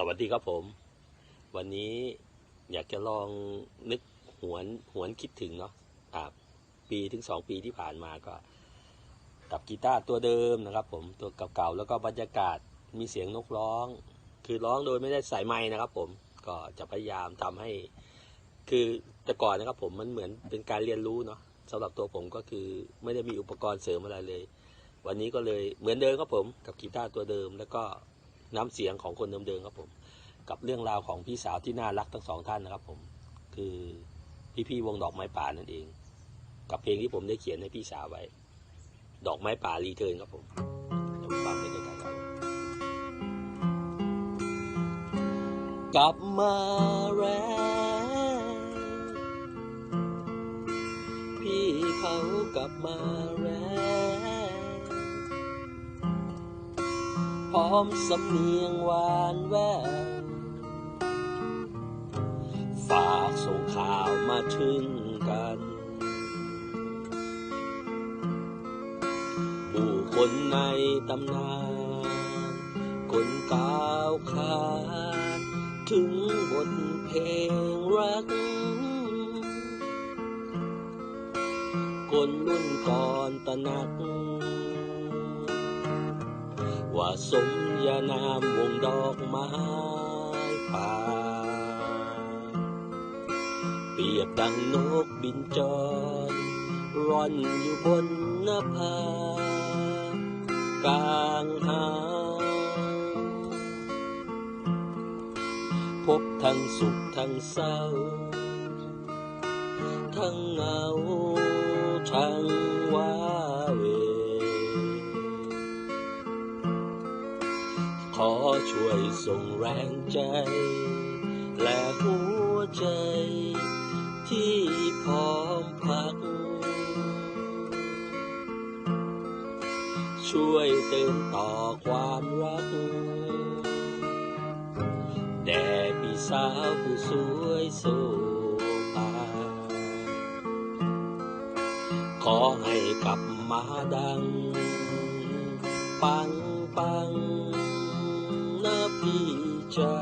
สวัสดีครับผม วันนี้อยากจะลองนึกหวนหวนคิดถึงเนาะอ่าปีถึงสองปีที่ผ่านมาก็ กับกีตาร์ตัวเดิมนะครับ ผมตัวเก่าๆแล้วก็บรรยากาศมีเสียงนกร้อง คือร้องโดยไม่ได้ใส่ไม้นะครับ ผมก็จะพยายามทำให้ คือแต่ก่อนนะครับ ผมมันเหมือนเป็นการเรียนรู้เนาะสำหรับตัวผมก็คือไม่ได้มีอุปกรณ์เสริมอะไรเลย วันนี้ก็เลยเหมือนเดิมครับผม กับกีตาร์ตัวเดิมแล้วก็ น้ำเสียงของคนเดิมๆครับผม กับเรื่องราวของพี่สาวที่น่ารักทั้งสองท่านนะครับผม คือพี่ๆวงดอกไม้ป่านั่นเอง กับเพลงที่ผมได้เขียนให้พี่สาวไว้ ดอกไม้ป่ารีเทิร์นครับผมฟังไปด้วยกันครับกลับมาแล้วพี่เขากลับมาแล้ว อมสำเนียงหวานแววฝากส่งข่าวมาถึงกัน ผู้คนในตำนาน คนก้าวขาดถึงบทเพลงรัก คนรุ่นก่อนตระหนัก ว่าสมญานามวงดอกไม้ป่า เปรียบดังนกบินจรร่อนอยู่บนหน้าผากลางหาพบทั้งสุขทั้งเศร้า ทั้งเหงาทั้ง ขอช่วยส่งแรงใจ และหัวใจ ที่พร้อมพัก ช่วยเติมต่อความรัก แด่พี่สาวผู้สวยโสภาขอให้กลับมาดัง ปังปัง พี่จ๋า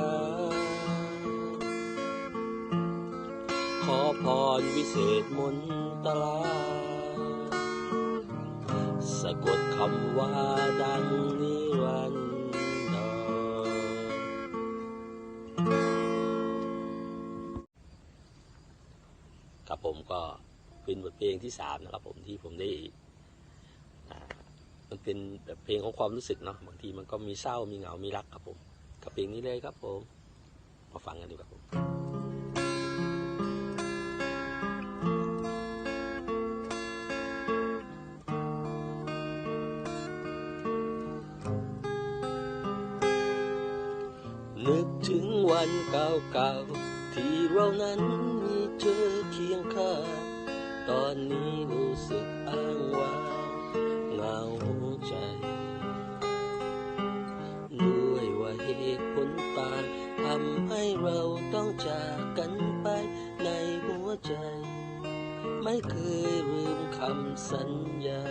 ขอพรวิเศษมนตลา สะกดคำว่าดังนิรันดรครับผมก็เป็นบทเพลงที่สามนะครับผมที่ผมได้มันเป็นแบบเพลงของความรู้สึกเนาะบางทีมันก็มีเศร้ามีเหงา มีรักครับผม กับเพลงนี้เลยครับผม มาฟังกันดูครับผมนึกถึงวันเก่าๆ ที่เรานั้นมีเธอเคียงข้างตอนนี้รู้สึกอ้างว้างำให้เราต้องจากกันไปในหัวใจ ไม่เคยลืมคำสัญญา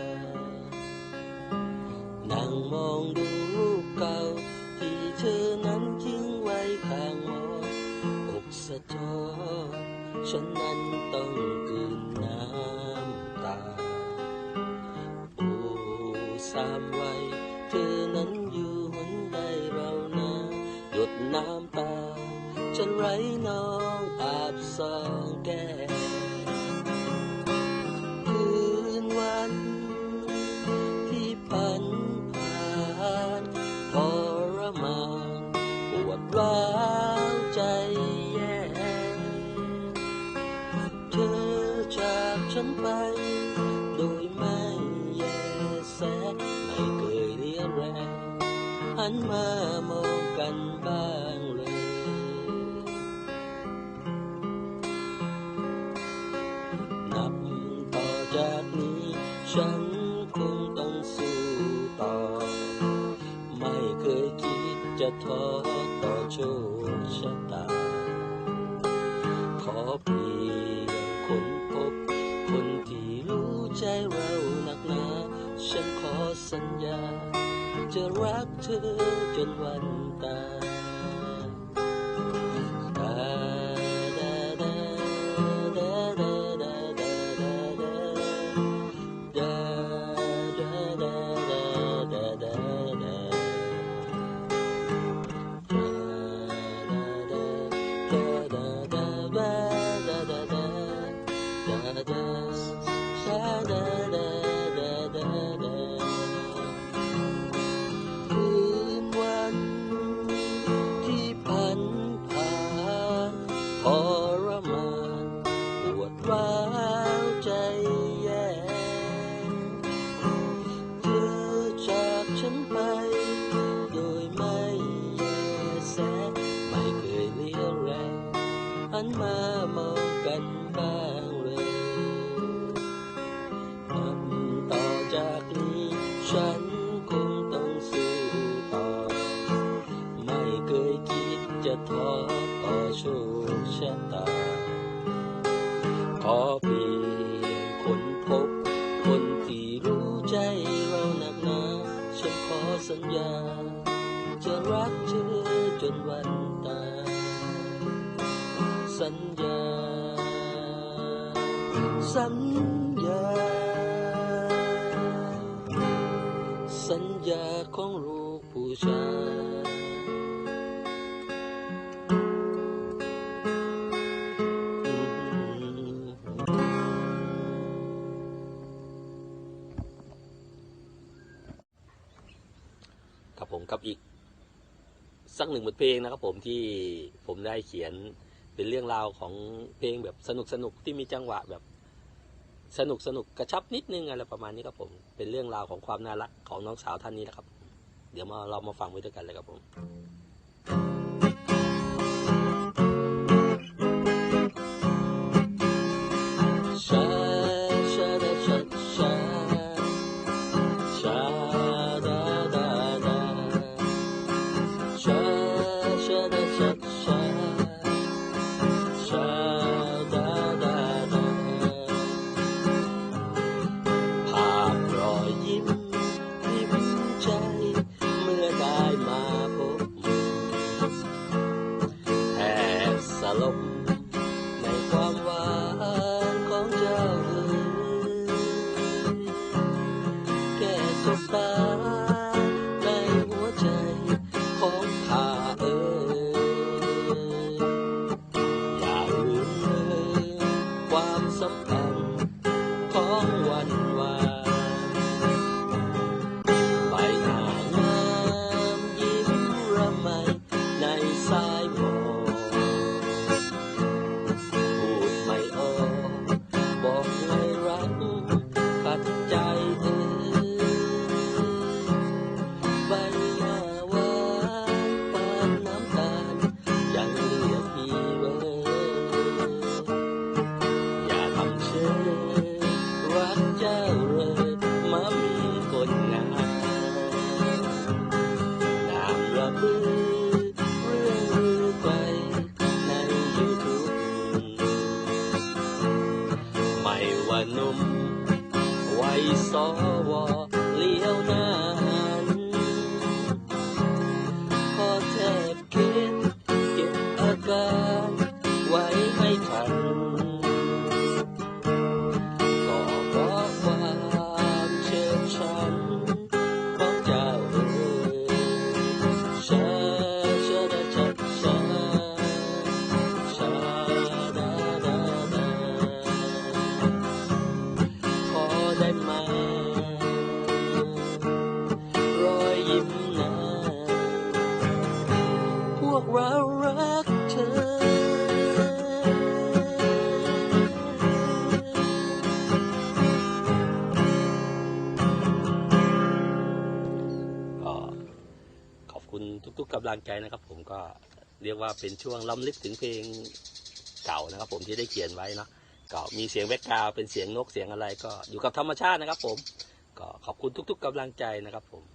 นั่งมองดูรูปเก่า ที่เธอนั้นทิ้งไว้ข้างหมอนอกสะท้อนฉันนั้นต้องกืนน้ำตา โอ้สามวัยเธอนั้นอยู่หนใดเรานาหยดน้ำ ไรน้องอาบสองแก้คืนวัน ที่ผ่านผ่านทรมานปวดร้าวใจแย่เธอจากฉันไปโดยไม่แยแสไม่เคยเรียแรงหันมาม จากนี้ ฉันคงต้องสู้ต่อ ไม่เคยคิดจะท้อต่อโชคชะตา ขอเพียงคนพบ คนที่รู้ใจเราหนักหนาฉันขอสัญญา จะรักเธอจนวันตาย นมามองกันบ้างเลยนับต่อจากนี้ ฉันคงต้องสู้ต่อ ไม่เคยคิดจะท้อต่อโชคชะตา ขอเพียงคนพบ คนที่รู้ใจเราหนักหนา ฉันขอสัญญา จะรักเธอจนวัน สัญญา สัญญา สัญญาของลูกผู้ชายครับผมกับอีกสักหนึ่งบทเพลงนะครับผมที่ผมได้เขียน เป็นเรื่องราวของเพลงแบบสนุกสนุกที่มีจังหวะแบบสนุกสนุกกระชับนิดนึงอะไรประมาณนี้ครับผม เป็นเรื่องราวของความน่ารักของน้องสาวท่านนี้นะครับ เดี๋ยวมาเรามาฟังไว้ด้วยกันเลยครับผม ว่าหนุ่มวัยสวเลี้ยวหน้า ยิ้มนั้นพวกเรารักเธอ ก็ขอบคุณทุกๆกำลังใจนะครับ ผมก็เรียกว่าเป็นช่วงล้ำลึกถึงเพลงเก่านะครับ ผมที่ได้เขียนไว้เนาะก็มีเสียงแบ็กกาวเป็นเสียงนกเสียงอะไร ก็อยู่กับธรรมชาตินะครับ ผมก็ขอบคุณทุก ๆกำลังใจนะครับผม